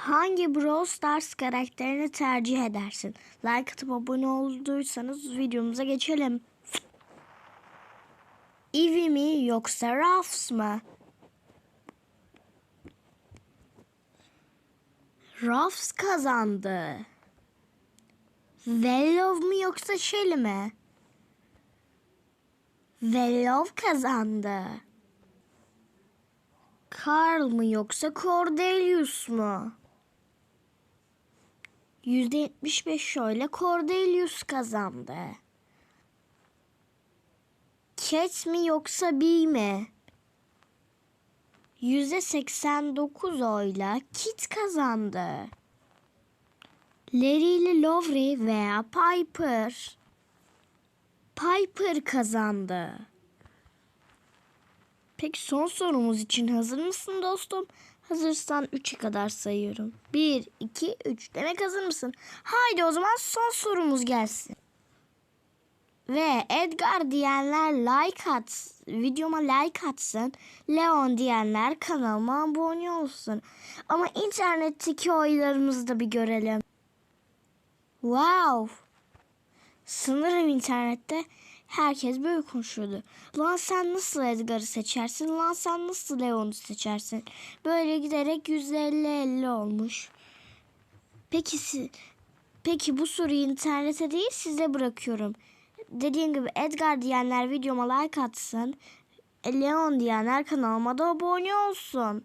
Hangi Brawl Stars karakterini tercih edersin? Like atıp abone olduysanız videomuza geçelim. Eevee mi yoksa Ruffs mı? Ruffs kazandı. Velov mu yoksa Shelly mi? Velov kazandı. Carl mı yoksa Cordelius mu? %75 şöyle Cordelius kazandı. Cat mi yoksa Bee mi? %89 oyla Kit kazandı. Larry ile Lowry veya Piper. Piper kazandı. Peki son sorumuz için hazır mısın dostum? Hazırsan 3'e kadar sayıyorum. 1, 2, 3. Demek hazır mısın? Haydi o zaman son sorumuz gelsin. Ve Edgar diyenler like at, videoma like atsın. Leon diyenler kanalıma abone olsun. Ama internetteki oylarımızı da bir görelim. Wow. Sanırım internette herkes böyle konuşuyordu. Lan sen nasıl Edgar'ı seçersin? Lan sen nasıl Leon'u seçersin? Böyle giderek %50-50 olmuş. Peki, peki bu soruyu internete değil size bırakıyorum. Dediğim gibi Edgar diyenler videoma like atsın. Leon diyenler kanalıma da abone olsun.